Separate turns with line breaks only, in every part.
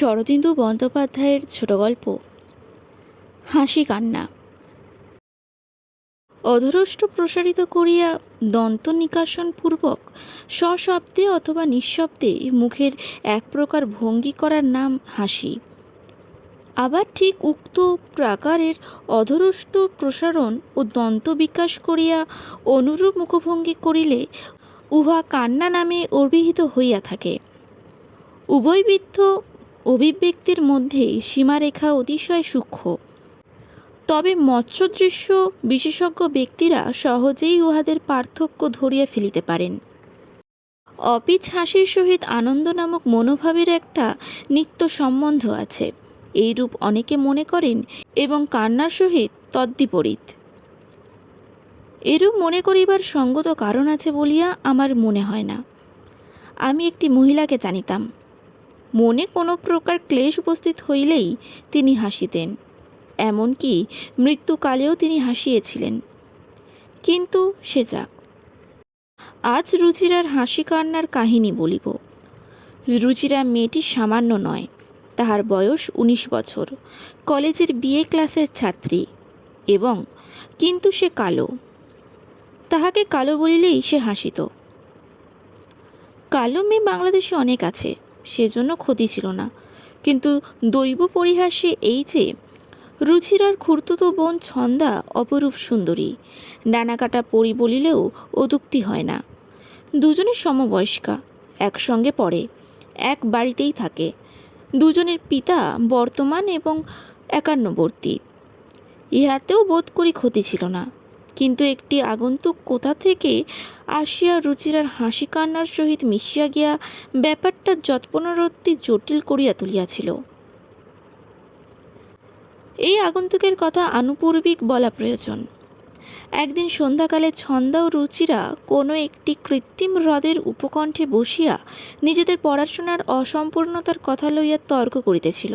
শরদিন্দু বন্দ্যোপাধ্যায়ের ছোট গল্প। হাসি কান্না। অধরষ্ট প্রসারিত করিয়া দন্ত নিকাশনপূর্বক সশব্দে অথবা নিঃশব্দে মুখের এক প্রকার ভঙ্গি করার নাম হাসি। আবার ঠিক উক্ত প্রাকারের অধরষ্ট প্রসারণ ও দন্ত বিকাশ করিয়া অনুরূপ মুখভঙ্গি করিলে উহা কান্না নামে অভিহিত হইয়া থাকে। উভয়বিধ অভিব্যক্তির মধ্যে সীমারেখা অতিশয় সূক্ষ্ম। তবে মৎস্যদৃশ্য বিশেষজ্ঞ ব্যক্তিরা সহজেই উহাদের পার্থক্য ধরিয়া ফেলিতে পারেন। অপিচ হাসির সহিত আনন্দ নামক মনোভাবের একটা নিত্য সম্বন্ধ আছে। এইরূপ অনেকে মনে করেন এবং কান্নার সহিত তদ্বিপরীত। এরূপ মনে করিবার সঙ্গত কারণ আছে বলিয়া আমার মনে হয় না। আমি একটি মহিলাকে জানিতাম মনে কোনো প্রকার ক্লেশ উপস্থিত হইলেই তিনি হাসিতেন। এমনকি মৃত্যুকালেও তিনি হাসিয়েছিলেন। কিন্তু সে যাক। আজ রুচিরার হাসি কান্নার কাহিনী বলিব। রুচিরা মেয়েটি সামান্য নয়, তাহার বয়স উনিশ বছর। কলেজের বিএ ক্লাসের ছাত্রী এবং কিন্তু সে কালো। তাহাকে কালো বলিলেই সে হাসিত। কালো মেয়ে বাংলাদেশে অনেক আছে। সেজন্য ক্ষতি ছিল না। কিন্তু দৈব পরিহাসে এই যে, রুচিরার খুর্তুতো বোন ছন্দা অপরূপ সুন্দরী, ডানাকাটা পরি বলিলেও অদুক্তি হয় না। দুজনের সমবয়স্কা, একসঙ্গে পড়ে, এক বাড়িতেই থাকে। দুজনের পিতা বর্তমান এবং একান্নবর্তী। ইহাতেও বোধ করি ক্ষতি ছিল না। কিন্তু একটি আগন্তুক কোথা থেকে আসিয়া রুচিরার হাসি কান্নার সহিত মিশিয়া গিয়া ব্যাপারটা যৎপনরত্তি জটিল করিয়া তুলিয়াছিল। এই আগন্তুকের কথা আনুপূর্বিক বলা প্রয়োজন। একদিন সন্ধ্যাকালে ছন্দা ও রুচিরা কোনো একটি কৃত্রিম হ্রদের উপকণ্ঠে বসিয়া নিজেদের পড়াশোনার অসম্পূর্ণতার কথা লইয়া তর্ক করিতেছিল।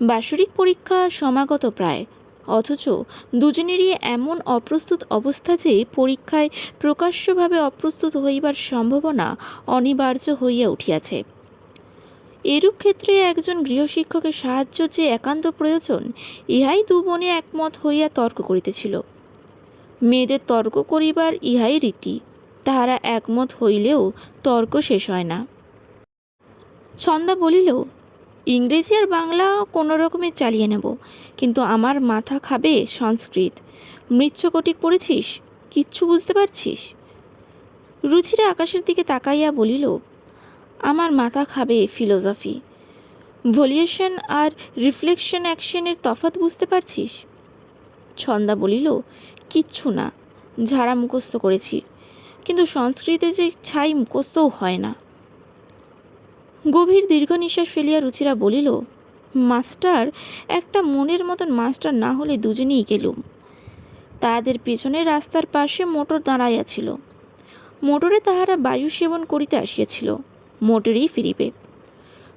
বাৎসরিক পরীক্ষা সমাগত প্রায় অথচ দুজনেরই এমন অপ্রস্তুত অবস্থা যে পরীক্ষায় প্রকাশ্যভাবে অপ্রস্তুত হইবার সম্ভাবনা অনিবার্য হইয়া উঠিয়াছে। এরূপ ক্ষেত্রে একজন গৃহশিক্ষকের সাহায্য যে একান্ত প্রয়োজন, ইহাই দু বোনে একমত হইয়া তর্ক করিতেছিল। মেয়েদের তর্ক করিবার ইহাই রীতি, তাহারা একমত হইলেও তর্ক শেষ হয় না। ছন্দা বলিল ইংরেজি আর বাংলা কোনো রকমে চালিয়ে নেব। কিন্তু আমার মাথা খাবে সংস্কৃত। মৃচ্ছকটিক পড়েছিস? কিচ্ছু বুঝতে পারছিস? রুচিরা আকাশের দিকে তাকাইয়া বলিল, আমার মাথা খাবে ফিলোসফি। ভলিউশন আর রিফ্লেকশন অ্যাকশনের তফাৎ বুঝতে পারছিস? ছন্দা বলিল, কিচ্ছু না, ঝাড়া মুখস্থ করেছি। কিন্তু সংস্কৃতে যে ছাই মুখস্থও হয় না। গভীর দীর্ঘ নিঃশ্বাস ফেলিয়া রুচিরা বলিল, মাস্টার, একটা মনের মতন মাস্টার না হলে দুজনেই গেলুম। তাহাদের পেছনের রাস্তার পাশে মোটর দাঁড়াইয়াছিল মোটরে তাহারা বায়ু সেবন করিতে আসিয়াছিল, মোটরেই ফিরিবে।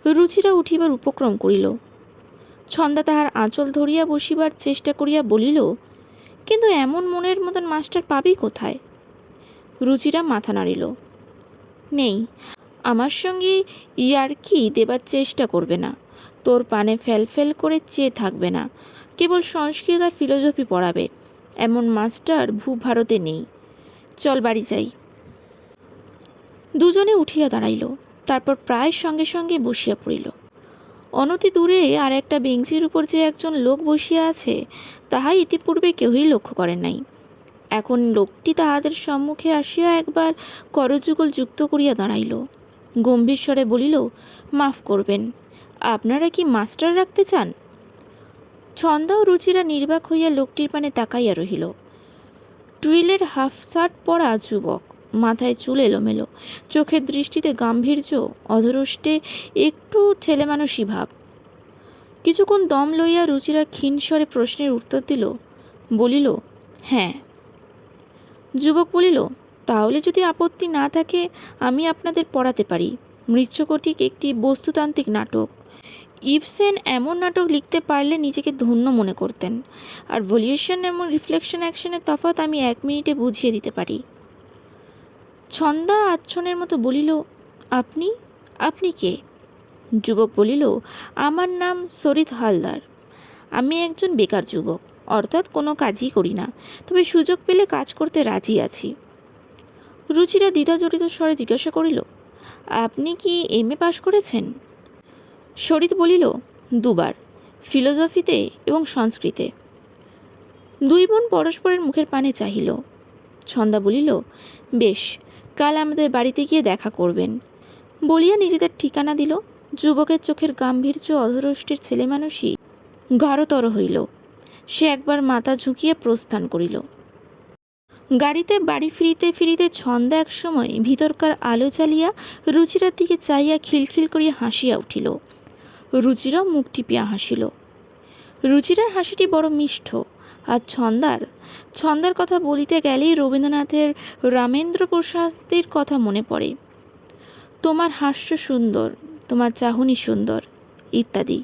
রুচিরা উঠিবার উপক্রম করিল। ছন্দা তাহার আঁচল ধরিয়া বসিবার চেষ্টা করিয়া বলিল, কিন্তু এমন মনের মতন মাস্টার পাবি কোথায়? রুচিরা মাথা নাড়িল, নেই। আমার সঙ্গে ইয়ার্কি দেবার চেষ্টা করবে না। তোর পানে ফেল ফেল করে চেয়ে থাকবে না। কেবল সংস্কৃত আর ফিলোসফি পড়াবে। এমন মাস্টার ভূ ভারতে নেই। চল বাড়ি যাই। দুজনে উঠিয়া দাঁড়াইল। তারপর প্রায় সঙ্গে সঙ্গে বসিয়া পড়িল। অনতি দূরে আর একটা বেঞ্চির উপর যে একজন লোক বসিয়া আছে তাহাই ইতিপূর্বে কেউই লক্ষ্য করেন নাই। এখন লোকটি তাহাদের সম্মুখে আসিয়া একবার করযুগল যুক্ত করিয়া দাঁড়াইল। গম্ভীর স্বরে বলিল, মাফ করবেন, আপনারা কি মাস্টার রাখতে চান? ছন্দা ও রুচিরা নির্বাক হইয়া লোকটির পানে তাকাইয়া রহিল। টুইলের হাফ শার্ট পরা যুবক, মাথায় চুল এলোমেলো, চোখের দৃষ্টিতে গাম্ভীর্য, অধরষ্টে একটু ছেলেমানুষী ভাব। কিছুক্ষণ দম লইয়া রুচিরা ক্ষীণস্বরে প্রশ্নের উত্তর দিল, বলিল হ্যাঁ। যুবক বলিল তাহলে যদি আপত্তি না থাকে, আমি আপনাদের পড়াতে পারি। মৃচ্ছকটিক একটি বস্তুতান্ত্রিক নাটক। ইবসেন এমন নাটক লিখতে পারলে নিজেকে ধন্য মনে করতেন। আর ভলিউশন এবং রিফ্লেকশন অ্যাকশনের তফাৎ আমি এক মিনিটে বুঝিয়ে দিতে পারি। ছন্দা আচ্ছনের মতো বলিল, আপনি? আপনি কে? যুবক বলিল, আমার নাম সরিত হালদার। আমি একজন বেকার যুবক। অর্থাৎ কোনো কাজই করি না। তবে সুযোগ পেলে কাজ করতে রাজি আছি। রুচিরা দ্বিধাজড়িত স্বরে জিজ্ঞাসা করিল, আপনি কি এম এ পাশ করেছেন? সরিত বলিল, দুবার ফিলোজফিতে এবং সংস্কৃতে। দুই বোন পরস্পরের মুখের পানে চাহিল। ছন্দা বলিল, বেশ, কাল আমাদের বাড়িতে গিয়ে দেখা করবেন। বলিয়া নিজেদের ঠিকানা দিল। যুবকের চোখের গাম্ভীর্য অধরষ্টের ছেলে মানুষই গাঢ়তর হইল। সে একবার মাথা ঝুঁকিয়ে প্রস্থান করিল। গাড়িতে বাড়ি ফিরিতে ফিরিতে ছন্দা এক সময় ভিতরকার আলো জ্বালিয়া রুচিরার দিকে চাইয়া খিলখিল করিয়া হাসিয়া উঠিল। রুচিরাও মুখ টিপিয়া হাসিল। রুচিরার হাসিটি বড় মিষ্ট আর ছন্দার। ছন্দার কথা বলিতে গেলেই রবীন্দ্রনাথের রামেন্দ্র প্রসাদের কথা মনে পড়ে। তোমার হাস্য সুন্দর, তোমার চাহনি সুন্দর, ইত্যাদি।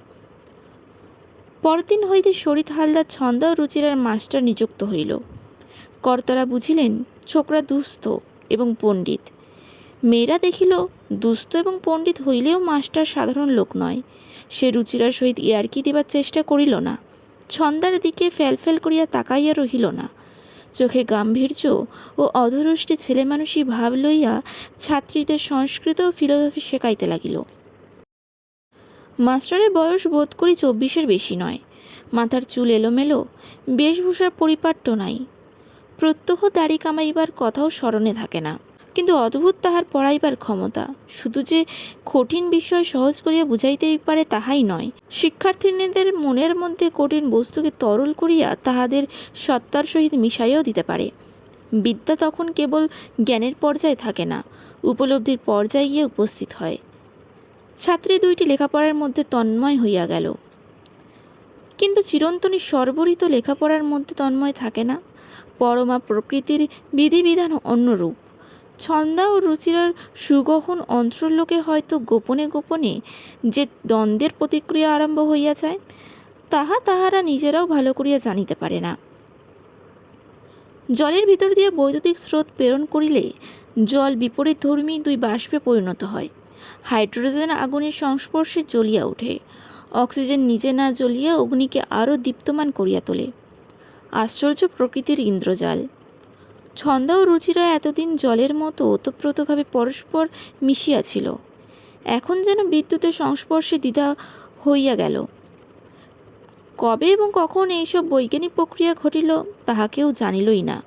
পরদিন হইতে শরীর হালদার ছন্দা রুচিরার মাস্টার নিযুক্ত হইল। কর্তারা বুঝিলেন, ছোকরা দুস্থ এবং পণ্ডিত। মেয়েরা দেখিল, দুস্থ এবং পণ্ডিত হইলেও মাস্টার সাধারণ লোক নয়। সে রুচিরার সহিত ইয়ার্কি দিবার চেষ্টা করিল না? ছন্দার দিকে ফ্যালফ্যাল করিয়া তাকাইয়া রহিল না। চোখে গাম্ভীর্য ও অধরষ্টি ছেলে মানুষই ভাব লইয়া ছাত্রীদের সংস্কৃত ও ফিলোসফি শেখাইতে লাগিল। মাস্টারের বয়স বোধ করি চব্বিশের বেশি নয়। মাথার চুল এলোমেলো, বেশভূষার পরিপাট্য নাই। প্রত্যহ দাড়ি কামাইবার কথাও স্মরণে থাকে না। কিন্তু অদ্ভুত তাহার পড়াইবার ক্ষমতা। শুধু যে কঠিন বিষয় সহজ করিয়া বুঝাইতেই পারে তাহাই নয়। শিক্ষার্থিনীদের মনের মধ্যে কঠিন বস্তুকে তরল করিয়া তাহাদের সত্তার সহিত মিশাইয়াও দিতে পারে। বিদ্যা তখন কেবল জ্ঞানের পর্যায়ে থাকে না, উপলব্ধির পর্যায়ে গিয়ে উপস্থিত হয়। ছাত্রী দুইটি লেখাপড়ার মধ্যে তন্ময় হইয়া গেল। কিন্তু চিরন্তনী সর্বরিত লেখাপড়ার মধ্যে তন্ময় থাকে না। পরমা প্রকৃতির বিধিবিধান অন্যরূপ। ছন্দা ও রুচিরার সুগহন অন্তরলোকে হয়তো গোপনে গোপনে যে দ্বন্দ্বের প্রতিক্রিয়া আরম্ভ হইয়া যায় তাহা তাহারা নিজেরাও ভালো করিয়া জানিতে পারে না। জলের ভিতর দিয়ে বৈদ্যুতিক স্রোত প্রেরণ করিলে জল বিপরীত ধর্মী দুই বাষ্পে পরিণত হয়। হাইড্রোজেন আগুনের সংস্পর্শে জ্বলিয়া ওঠে। অক্সিজেন নিজে না জ্বলিয়া অগ্নিকে আরও দীপ্তমান করিয়া তোলে। আশ্চর্য প্রকৃতির ইন্দ্রজাল। ছন্দা ও রুচিরা এতদিন জলের মতো ওতপ্রোতভাবে পরস্পর মিশিয়াছিল। এখন যেন বিদ্যুতের সংস্পর্শে দ্বিধা হইয়া গেল। কবে এবং কখন এইসব বৈজ্ঞানিক প্রক্রিয়া ঘটিল তাহা কেউ জানিলই না।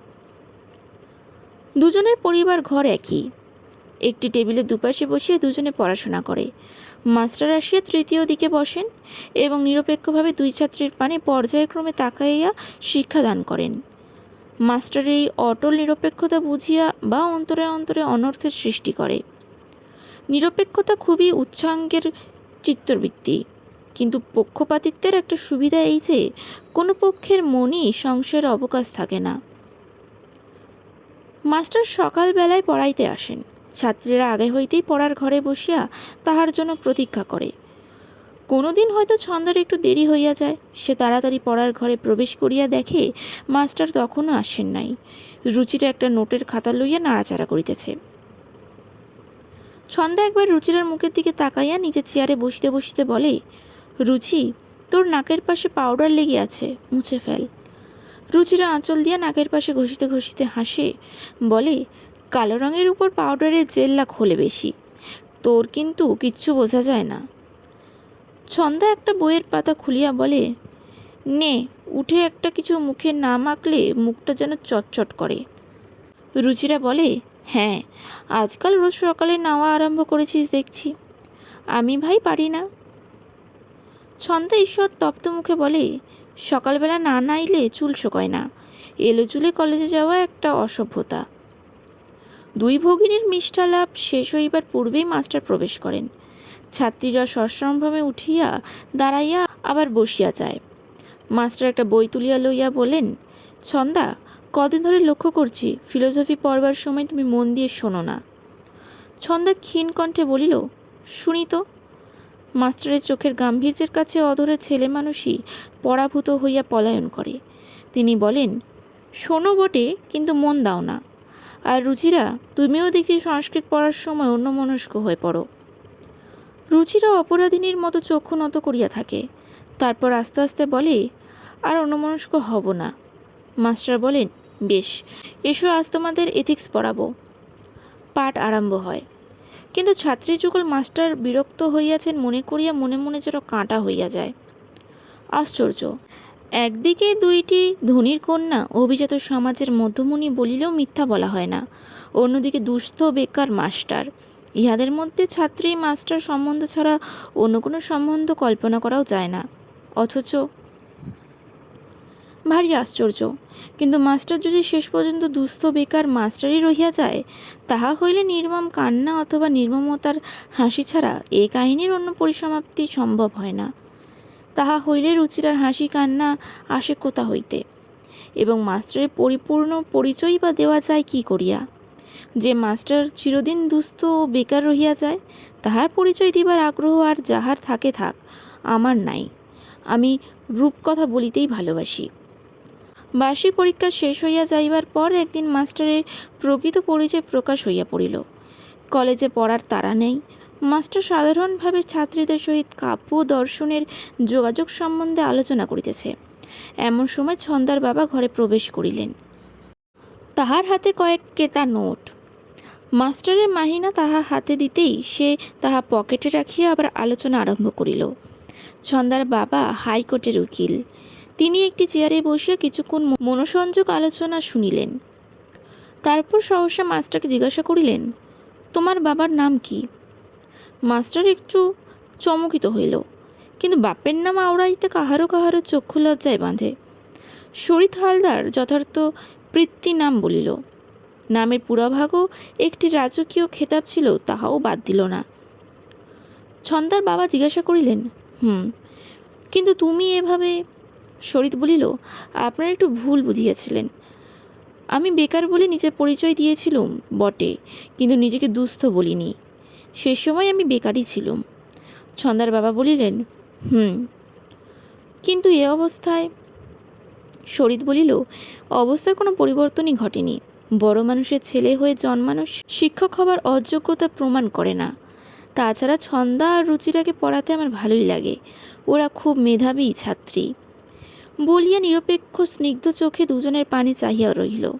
দুজনের পরিবার ঘর একই। একটি টেবিলে দুপাশে বসিয়ে দুজনে পড়াশোনা করে। মাস্টার আসিয়া তৃতীয় দিকে বসেন এবং নিরপেক্ষভাবে দুই ছাত্রীর পানে পর্যায়ক্রমে তাকাইয়া শিক্ষাদান করেন। মাস্টারের এই অটল নিরপেক্ষতা বুঝিয়া বা অন্তরে অন্তরে অনর্থের সৃষ্টি করে। নিরপেক্ষতা খুবই উচ্চাঙ্গের চিত্তবৃত্তি, কিন্তু পক্ষপাতিত্বের একটা সুবিধা এই যে, কোনো পক্ষের মনই সংশয়ের অবকাশ থাকে না। মাস্টার সকালবেলায় পড়াইতে আসেন। ছাত্রীরা আগে হইতেই পড়ার ঘরে বসিয়া তাহার জন্য প্রতীক্ষা করে। কোনো দিন হয়তো ছন্দের একটু দেরি হইয়া যায়। সে তাড়াতাড়ি পড়ার ঘরে প্রবেশ করিয়া দেখে মাস্টার তখনও আসেন নাই। রুচিরা একটা নোটের খাতা লইয়া নাড়াচাড়া করিতেছে। ছন্দা একবার রুচিরার মুখের দিকে তাকাইয়া নিজের চেয়ারে বসিতে বসিতে বলে, রুচি, তোর নাকের পাশে পাউডার লেগে আছে, মুছে ফেল। রুচিরা আঁচল দিয়া নাকের পাশে ঘষিতে ঘষিতে হাসে, বলে কালো রঙের উপর পাউডারের জেল্লা খোলে বেশি। তোর কিন্তু কিচ্ছু বোঝা যায় না। ছন্দা একটা বইয়ের পাতা খুলিয়া বলে, নে, উঠে একটা কিছু মুখে না মাখলে মুখটা যেন চটচট করে। রুচিরা বলে হ্যাঁ আজকাল রোজ সকালে নাওয়া আরম্ভ করেছিস দেখছি। আমি ভাই পারি না। ছন্দা ঈশ্বর তপ্ত মুখে বলে, সকালবেলা না নাইলে চুল শোকায় না। এলো চুলে কলেজে যাওয়া একটা অসভ্যতা। দুই ভগিনীর মিষ্টালাপ শেষ হইবার পূর্বেই মাস্টার প্রবেশ করেন। ছাত্রীরা সশ্রমভ্রমে উঠিয়া দাঁড়াইয়া আবার বসিয়া যায়। মাস্টার একটা বই তুলিয়া লইয়া বলেন, ছন্দা, কদিন ধরে লক্ষ্য করছি, ফিলোসফি পড়বার সময় তুমি মন দিয়ে শোনো না। ছন্দা ক্ষীণ কণ্ঠে বলিল, শুনি তো। মাস্টারের চোখের গাম্ভীর্যের কাছে অধরে ছেলে মানুষই পরাভূত হইয়া পলায়ন করে। তিনি বলেন, শোনো বটে, কিন্তু মন দাও না। আর রুচিরা, তুমিও দেখি সংস্কৃত পড়ার সময় অন্যমনস্ক হয়ে পড়ো। রুচিরা অপরাধিনীর মতো চক্ষু নত করিয়া থাকে। তারপর আস্তে আস্তে বলে, আর অন্যমনস্ক হব না। মাস্টার বলেন, বেশ, এসো আজ তোমাদের এথিক্স পড়াবো। পাঠ আরম্ভ হয়। কিন্তু ছাত্রী যুগল মাস্টার বিরক্ত হইয়াছেন মনে করিয়া মনে মনে যেন কাঁটা হইয়া যায়। আশ্চর্য একদিকে দুইটি ধনির কন্যা, অভিজাত সমাজের মধ্যমণি বলিলেও মিথ্যা বলা হয় না। অন্যদিকে দুস্থ বেকার মাস্টার। ইহাদের মধ্যে ছাত্রী, মাস্টার সম্বন্ধ ছাড়া অন্য কোনো সম্বন্ধ কল্পনা করাও যায় না। অথচ ভারী আশ্চর্য। কিন্তু মাস্টার যদি শেষ পর্যন্ত দুস্থ, বেকার মাস্টারই রহিয়া যায়, তাহা হইলে নির্মম কান্না অথবা নির্মমতার হাসি ছাড়া এ কাহিনীর অন্য পরিসমাপ্তি সম্ভব হয় না। তাহা হইলে রুচিরার হাসি কান্না আসে কোথা হইতে? এবং মাস্টারের পরিপূর্ণ পরিচয় বা দেওয়া যায় কি করিয়া? যে মাস্টার চিরদিন দুস্থ ও বেকার রহিয়া যায়, তাহার পরিচয় দিবার আগ্রহ আর যাহার থাকে থাক, আমার নাই। আমি রূপকথা বলিতেই ভালোবাসি। বার্ষিক পরীক্ষা শেষ হইয়া যাইবার পর একদিন মাস্টারের প্রকৃত পরিচয় প্রকাশ হইয়া পড়িল। কলেজে পড়ার তারা নেই মাস্টার সাধারণভাবে ছাত্রীদের সহিত কাব্য দর্শনের যোগাযোগ সম্বন্ধে আলোচনা করিতেছে। এমন সময় ছন্দার বাবা ঘরে প্রবেশ করিলেন। তাহার হাতে কয়েক কেতা নোট। মাস্টারের মাহিনা তাহা হাতে দিতেই সে তাহা পকেটে রাখিয়া আবার আলোচনা আরম্ভ করিল। ছন্দার বাবা হাইকোর্টের উকিল। তিনি একটি চেয়ারে বসিয়া কিছুক্ষণ মনোসংযোগ আলোচনা শুনিলেন। তারপর সহসা মাস্টারকে জিজ্ঞাসা করিলেন, তোমার বাবার নাম কি? মাস্টার একটু চমকিত হইল। কিন্তু বাপের নাম আওড়াইতে কাহারো কাহারো চক্ষু লজ্জায় বাঁধে। শরীর হালদার যথার্থ পৃথ্বী নাম বলিল। নামের পুরাভাগও একটি রাজকীয় খেতাব ছিল, তাহাও বাদ দিল না। ছন্দার বাবা জিজ্ঞাসা করিলেন, হুম, কিন্তু তুমি এভাবে শরীর বলিল, আপনার একটু ভুল বুঝিয়েছিলেন। আমি বেকার বলে নিজের পরিচয় দিয়েছিলুম বটে, কিন্তু নিজেকে দুস্থ বলিনি। সে সময় আমি বেকারই ছিলুম। ছন্দার বাবা বলিলেন, হুম। কিন্তু এ অবস্থায় শরীর বলিল, অবস্থার কোনো পরিবর্তনই ঘটেনি। বড় মানুষের ছেলে হয়ে জন্মানো শিক্ষক হবার অযোগ্যতা প্রমাণ করে না। তাছাড়া ছন্দা আর রুচিরাকে পড়াতে আমার ভালোই লাগে। ওরা খুব মেধাবী ছাত্রী। বলিয়া নিরপেক্ষ স্নিগ্ধ চোখে দুজনের পানি চাহিয়া রহিল।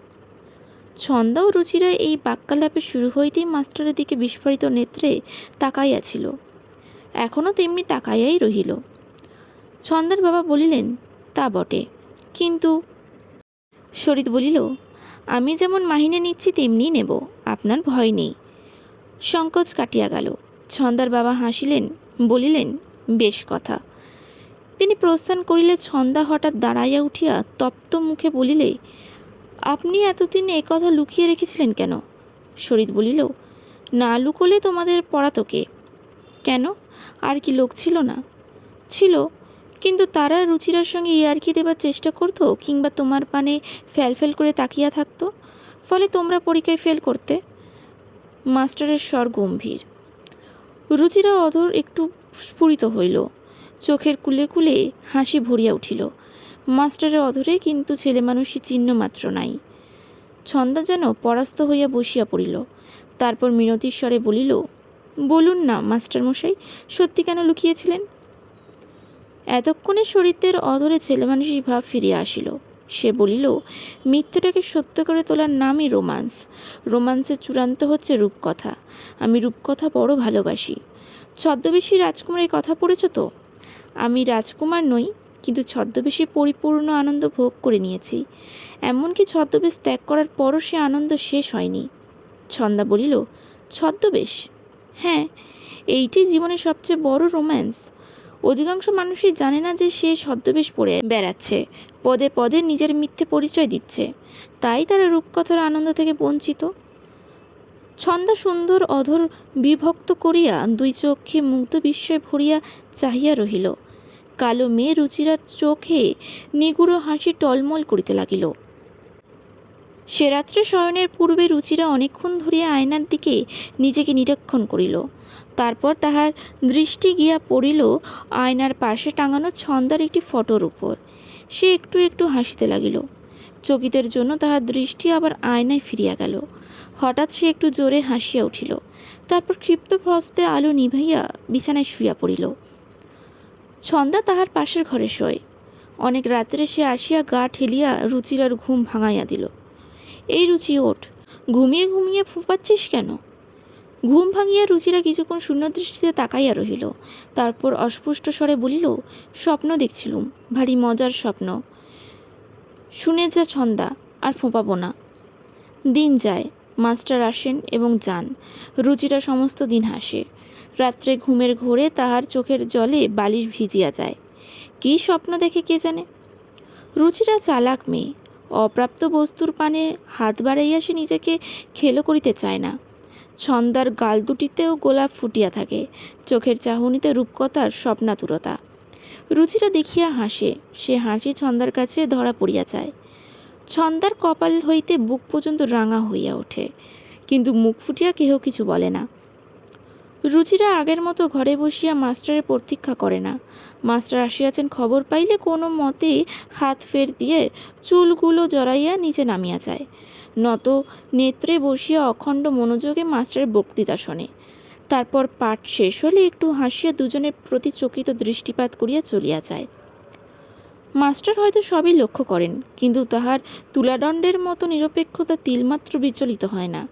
ছন্দা ও রুচিরা এই বাক্যালাপে শুরু হইতেই মাস্টারের দিকে বিস্ফোরিত নেত্রে তাকাইয়াছিল। এখনও তেমনি তাকাইয়াই রহিল। ছন্দার বাবা বলিলেন, তা বটে। কিন্তু শরীর বলিল, আমি যেমন মাহিনে নিচ্ছি, তেমনি নেব। আপনার ভয় নেই। সংকোচ কাটিয়া গেল। ছন্দার বাবা হাসিলেন, বলিলেন, বেশ কথা। তিনি প্রস্থান করিলে ছন্দা হঠাৎ দাঁড়াইয়া উঠিয়া তপ্ত মুখে বলিলে আপনি এতদিন এ কথা লুকিয়ে রেখেছিলেন কেন? শরীর বলিল, না লুকোলে তোমাদের পড়াতো কে? কেন? আর কি লোক ছিল না? ছিল, কিন্তু তারা রুচিরার সঙ্গে ইয়ার্কি দেবার চেষ্টা করতো কিংবা তোমার পানে ফেল ফেল করে তাকিয়া থাকতো? ফলে তোমরা পরীক্ষায় ফেল করতে? মাস্টারের স্বর গম্ভীর। রুচিরা অধর একটু স্ফুরিত হইল। চোখের কুলে কুলে হাসি ভরিয়া উঠিল। মাস্টারের অধরে কিন্তু ছেলে মানুষই চিহ্ন মাত্র নাই। ছন্দা যেন পরাস্ত হইয়া বসিয়া পড়িল। তারপর মিনতির স্বরে বলিল, বলুন না মাস্টার মশাই সত্যি কেন লুকিয়েছিলেন? এতক্ষণে শরীরের অধরে ছেলে মানুষই ভাব ফিরিয়া আসিল। সে বলিল, মিথ্যটাকে সত্য করে তোলার নামই রোমান্স। রোমান্সের চূড়ান্ত হচ্ছে রূপকথা। আমি রূপকথা বড় ভালোবাসি। ছদ্মবেশী রাজকুমারের কথা পড়েছ তো? আমি রাজকুমার নই কিন্তু ছদ্মবেশে পরিপূর্ণ আনন্দ ভোগ করে নিয়েছি। এমনকি ছদ্মবেশ ত্যাগ করার পরও সে আনন্দ শেষ হয়নি। ছন্দা বলিল, ছদ্মবেশ? হ্যাঁ এইটি জীবনের সবচেয়ে বড় রোম্যান্স। অধিকাংশ মানুষই জানে না যে সে ছদ্মবেশ পড়ে বেড়াচ্ছে, পদে পদে নিজের মিথ্যে পরিচয় দিচ্ছে। তাই তারা রূপকথার আনন্দ থেকে বঞ্চিত ছন্দ সুন্দর, অধর, বিভক্ত করিয়া দুই চক্ষে মুগ্ধ বিস্ময় ভরিয়া চাহিয়া রহিল। কালো মেয়ে রুচিরার চোখে নিগুড়ো হাসি টলমল করিতে লাগিল। সে রাত্রে শয়নের পূর্বে রুচিরা অনেকক্ষণ ধরিয়া আয়নার দিকে নিজেকে নিরীক্ষণ করিল। তারপর তাহার দৃষ্টি গিয়া পড়িল আয়নার পাশে টাঙানো ছন্দার একটি ফটোর উপর। সে একটু একটু হাসিতে লাগিল। চকিতের জন্য তাহার দৃষ্টি আবার আয়নায় ফিরিয়া গেল। হঠাৎ সে একটু জোরে হাসিয়া উঠিল। তারপর ক্ষিপ্ত হস্তে আলো নিভাইয়া বিছানায় শুইয়া পড়িল। ছন্দা তাহার পাশের ঘরে শোয়। অনেক রাত্রে সে আসিয়া গা ঠেলিয়া রুচিরার ঘুম ভাঙাইয়া দিল। এই রুচি, ওঠ। ঘুমিয়ে ঘুমিয়ে ফুপাচ্ছিস কেন? ঘুম ভাঙিয়া রুচিরা কিছুক্ষণ শূন্য দৃষ্টিতে তাকাইয়া রহিল। তারপর অস্পুষ্ট স্বরে বলিল, স্বপ্ন দেখছিলুম, ভারী মজার স্বপ্ন। শুনে যা ছন্দা, আর ফোঁপাবো না। দিন যায়, মাস্টার আসেন এবং যান। রুচিরা সমস্ত দিন হাসে। রাত্রে ঘুমের ঘোরে তাহার চোখের জলে বালিশ ভিজিয়া যায়। কী স্বপ্ন দেখে কে জানে? রুচিরা চালাক মেয়ে। অপ্রাপ্ত বস্তুর পানে হাত বাড়াইয়া সে নিজেকে খেলো করিতে চায় না। ছন্দার গাল দুটিতেও গোলাপ ফুটিয়া থাকে। চোখের চাহনিতে রূপকথার স্বপ্নাতুরতা। রুচিরা দেখিয়া হাসে। সে হাসি ছন্দার কাছে ধরা পড়িয়া যায়। ছন্দার কপাল হইতে বুক পর্যন্ত রাঙা হইয়া ওঠে। কিন্তু মুখ ফুটিয়া কেহ কিছু বলে না। রুচিরা আগের মতো ঘরে বসিয়া মাস্টারের প্রতীক্ষা করে না। মাস্টার আসিয়াছেন খবর পাইলে কোনো মতে হাত ফের দিয়ে চুলগুলো জড়াইয়া নিচে নামিয়া যায়। নত নেত্রে বসিয়া অখণ্ড মনোযোগে মাস্টারের বক্তৃতা শোনে। তারপর পাঠ শেষ হলে একটু হাসিয়া দুজনের প্রতি চকিত দৃষ্টিপাত করিয়া চলিয়া যায়। মাস্টার হয়তো সবই লক্ষ্য করেন, কিন্তু তাহার তুলাদণ্ডের মতো নিরপেক্ষতা তিলমাত্র বিচলিত হয় না।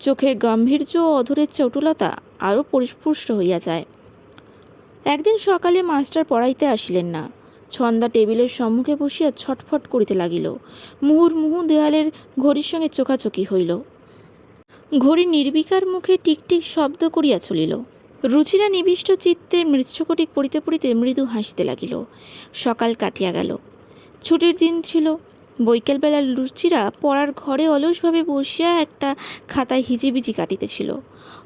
চোখের গাম্ভীর্য ও অধরের চটুলতা আরও পরিস্পুষ্ট হইয়া যায়। একদিন সকালে মাস্টার পড়াইতে আসিলেন না। ছন্দা টেবিলের সম্মুখে বসিয়া ছটফট করিতে লাগিল। মুহুর্মুহু দেয়ালের ঘড়ির সঙ্গে চোখাচোখি হইল। ঘড়ি নির্বিকার মুখে টিকটিক শব্দ করিয়া চলিল। রুচিরা নিবিষ্ট চিত্তে মৃচ্ছকটিক পড়িতে পড়িতে মৃদু হাসিতে লাগিল। সকাল কাটিয়া গেল। ছুটির দিন ছিল। বৈকালবেলা লুচিরা পড়ার ঘরে অলসভাবে বসিয়া একটা খাতায় হিজিবিজি কাটিতেছিল।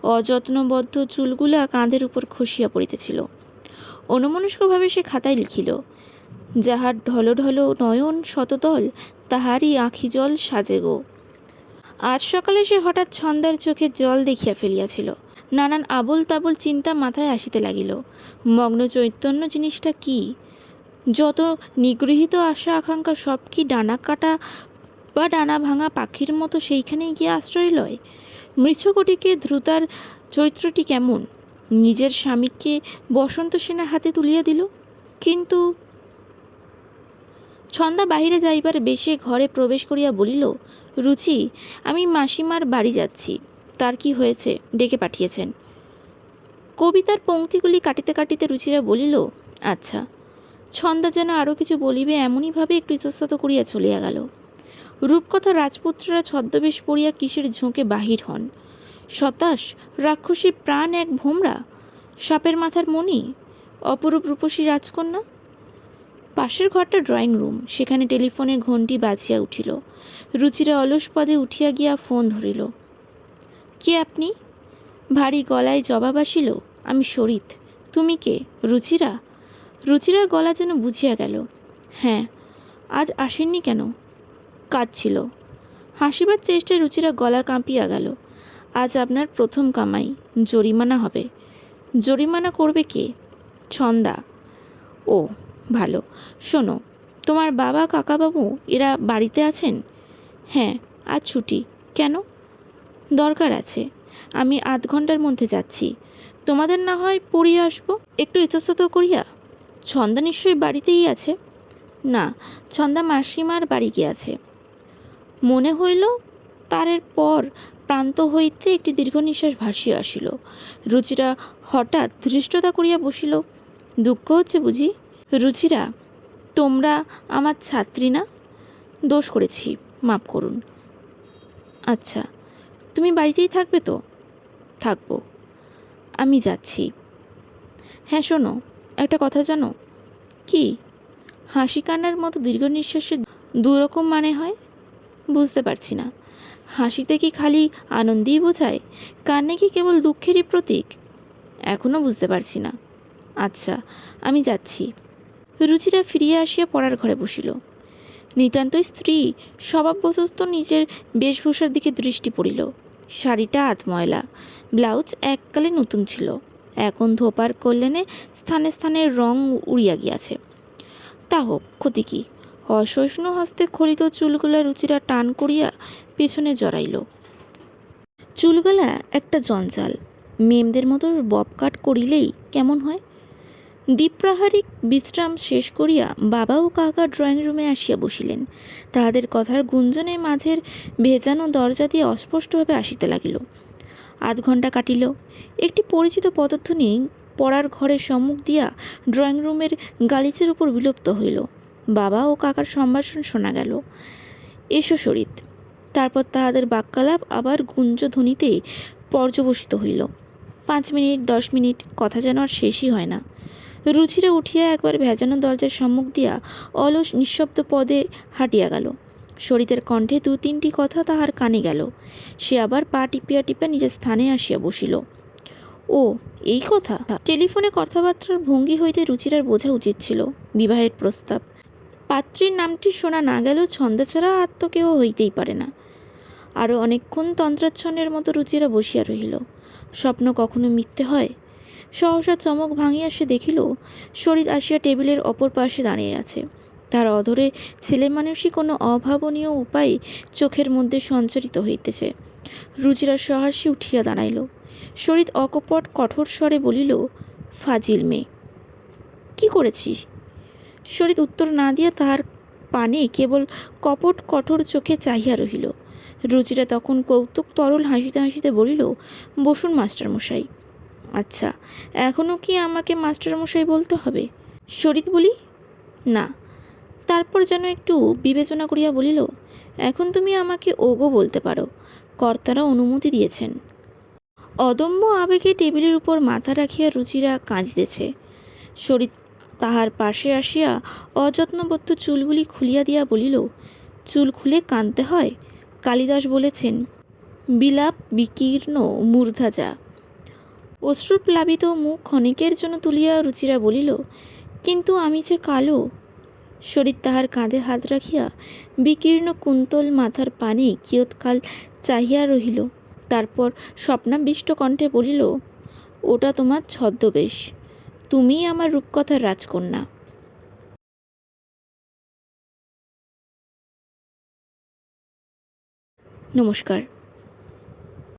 অযত্নবদ্ধ চুলগুলা কাঁধের উপর খসিয়া পড়িতেছিল। অন্যমনস্কভাবে সে খাতায় লিখিল, যাহার ঢল ঢল নয়ন শতদল তাহারই আঁখি জল সাজে গো। আজ সকালে সে হঠাৎ ছন্দার চোখে জল দেখিয়া ফেলিয়াছিল। নানান আবল তাবল চিন্তা মাথায় আসিতে লাগিল মগ্ন চৈতন্য জিনিসটা কি? যত নিগৃহীত আশা, আকাঙ্ক্ষা, সব কি ডানা কাটা বা ডানা ভাঙা পাখির মতো সেইখানেই গিয়ে আশ্রয় লয়? মৃচ্ছকটিকে ধ্রুতার চরিত্রটি কেমন? নিজের স্বামীকে বসন্ত সেনার হাতে তুলিয়া দিল। কিন্তু ছন্দা বাহিরে যাইবার বেশে ঘরে প্রবেশ করিয়া বলিল, রুচি, আমি মাসিমার বাড়ি যাচ্ছি। তার কি হয়েছে? ডেকে পাঠিয়েছেন। কবিতার পংক্তিগুলি কাটিতে কাটিতে রুচিরা বলিল আচ্ছা ছন্দা যেন আরও কিছু বলিবে, এমনইভাবে একটু ইতস্তত করিয়া চলিয়া গেল। রূপকথা রাজপুত্ররা ছদ্মবেশ পড়িয়া কিসের ঝোঁকে বাহির হন? সতাশ, রাক্ষসী প্রাণ এক ভোমরা? সাপের মাথার মণি? অপরূপ রূপসী রাজকন্যা? পাশের ঘরটা ড্রয়িং রুম, সেখানে টেলিফোনের ঘণ্টি বাজিয়া উঠিল। রুচিরা অলস পদে উঠিয়া গিয়া ফোন ধরিল। কে আপনি? ভারী গলায় জবাব আসিল, আমি শরিত। তুমি কে? রুচিরা? রুচিরার গলা যেন বুঝিয়া গেল। হ্যাঁ আজ আসেননি কেন? কাজ ছিল হাসিবার চেষ্টায় রুচিরা গলা কাঁপিয়া গেল। আজ আপনার প্রথম কামাই, জরিমানা হবে। জরিমানা করবে কে? ছন্দা। ও, ভালো। শোনো, তোমার বাবা, কাকাবাবু, এরা বাড়িতে আছেন? হ্যাঁ আজ ছুটি। কেন? দরকার আছে। আমি আধ ঘণ্টার মধ্যে যাচ্ছি। তোমাদের না হয় পড়িয়ে আসব? একটু ইতস্তত করিয়া? ছন্দা নিশ্চয়ই বাড়িতেই আছে? না, ছন্দা মাসিমার বাড়ি গিয়াছে। মনে হইল তারের পর প্রান্ত হইতে একটি দীর্ঘ নিঃশ্বাস ভাসিয়া আসিল। রুচিরা হঠাৎ ধৃষ্টতা করিয়া বসিল। দুঃখ হচ্ছে বুঝি? রুচিরা, তোমরা আমার ছাত্রী না? দোষ করেছি, মাফ করুন। আচ্ছা তুমি বাড়িতেই থাকবে তো? থাকব। আমি যাচ্ছি। হ্যাঁ শোনো একটা কথা জানো? কি? হাসি কান্নার মতো দীর্ঘ নিঃশ্বাসের দুরকম মানে হয়? বুঝতে পারছি না। হাসিতে কি খালি আনন্দই বোঝায়? কান্নে কি কেবল দুঃখেরই প্রতীক? এখনও বুঝতে পারছি না। আচ্ছা আমি যাচ্ছি। রুচিরা ফিরিয়া আসিয়া পড়ার ঘরে বসিল। নিতান্তই স্ত্রী, স্বভাববশত নিজের বেশভূষার দিকে দৃষ্টি পড়িল। শাড়িটা আধময়লা, ব্লাউজ এককালে নতুন ছিল। এখন ধোপার কল্যাণে স্থানে স্থানে রং উড়িয়া গিয়াছে। তা হোক, ক্ষতি কি? অসহিষ্ণু হস্তে খলিত চুলগুলা রুচিরা টান করিয়া পেছনে জড়াইল। চুলগুলা একটা জঞ্জাল। মেমদের মতো বব কাট করিলেই কেমন হয়? দ্বীপ্রাহারিক বিশ্রাম শেষ করিয়া বাবা ও কাকা ড্রয়িং রুমে আসিয়া বসিলেন। তাহাদের কথার গুঞ্জনে মাঝের ভেজানো দরজা দিয়ে অস্পষ্টভাবে আসিতে লাগিল। আধ ঘণ্টা কাটিল। একটি পরিচিত পদধ্বনি পড়ার ঘরের সম্মুখ দিয়া ড্রয়িং রুমের গালিচের উপর বিলুপ্ত হইল। বাবা ও কাকার সম্ভাষণ শোনা গেল। এসো সরিত তারপর তাহাদের বাক্যালাপ আবার গুঞ্জধ্বনিতে পর্যবসিত হইল। পাঁচ মিনিট, দশ মিনিট, কথা যেন আর শেষই হয় না। রুচিরা উঠিয়া একবার ভেজানো দরজার সম্মুখ দিয়া অলস নিঃশব্দ পদে হাঁটিয়া গেল। শরীরের কণ্ঠে দু তিনটি কথা তাহার কানে গেল। সে আবার পা টিপিয়া টিপিয়া নিজের স্থানে আসিয়া বসিল। ও, এই কথা? টেলিফোনে কথাবার্তার ভঙ্গি হইতে রুচিরার বোঝা উচিত ছিল। বিবাহের প্রস্তাব। পাত্রীর নামটি শোনা না গেলেও ছন্দ ছাড়া আর তো কেউ হইতেই পারে না। আরও অনেকক্ষণ তন্ত্রাচ্ছন্নের মতো রুচিরা বসিয়া রহিল। স্বপ্ন কখনো মিথ্যে হয়? সহসা চমক ভাঙিয়া সে দেখিল, শরীর আসিয়া টেবিলের অপর পাশে দাঁড়িয়ে আছে। তার অধরে ছেলে মানুষই কোনো অভাবনীয় উপায়ে চোখের মধ্যে সঞ্চারিত হইতেছে। রুচিরা সহাসি উঠিয়া দাঁড়াইল। শরীর অকপট, কঠোর স্বরে বলিল, ফাজিল মেয়ে, কি করেছিস? শরীর উত্তর না দিয়া তাহার পানে কেবল কপট, কঠোর চোখে চাহিয়া রহিল। রুচিরা তখন কৌতুক, তরল হাসিতে হাসিতে বলিল, বসুন, মাস্টারমশাই। আচ্ছা এখনও কি আমাকে মাস্টারমশাই বলতে হবে? শরীর বলি? না তারপর যেন একটু বিবেচনা করিয়া বলিল, এখন তুমি আমাকে ওগো বলতে পারো। কর্তারা অনুমতি দিয়েছেন। অদম্য আবেগে টেবিলের উপর মাথা রাখিয়া রুচিরা কাঁদিতেছে। শরীর তাহার পাশে আসিয়া অযত্নবদ্ধ চুলগুলি খুলিয়া দিয়া বলিল, চুল খুলে কাঁদতে হয়? কালিদাস বলেছেন, বিলাপ, বিকীর্ণ মূর্ধা যা অশ্রুপ্লাবিত মুখ ক্ষণিকের জন্য তুলিয়া রুচিরা বলিল, কিন্তু আমি যে কালো শরীর তাহার কাঁধে হাত রাখিয়া বিকীর্ণ কুন্তল মাথার পানে কিয়ৎকাল চাহিয়া রহিল। তারপর স্বপ্নাবিষ্ট কণ্ঠে বলিল, ওটা তোমার ছদ্মবেশ। তুমিই আমার রূপকথার রাজকন্যা। নমস্কার।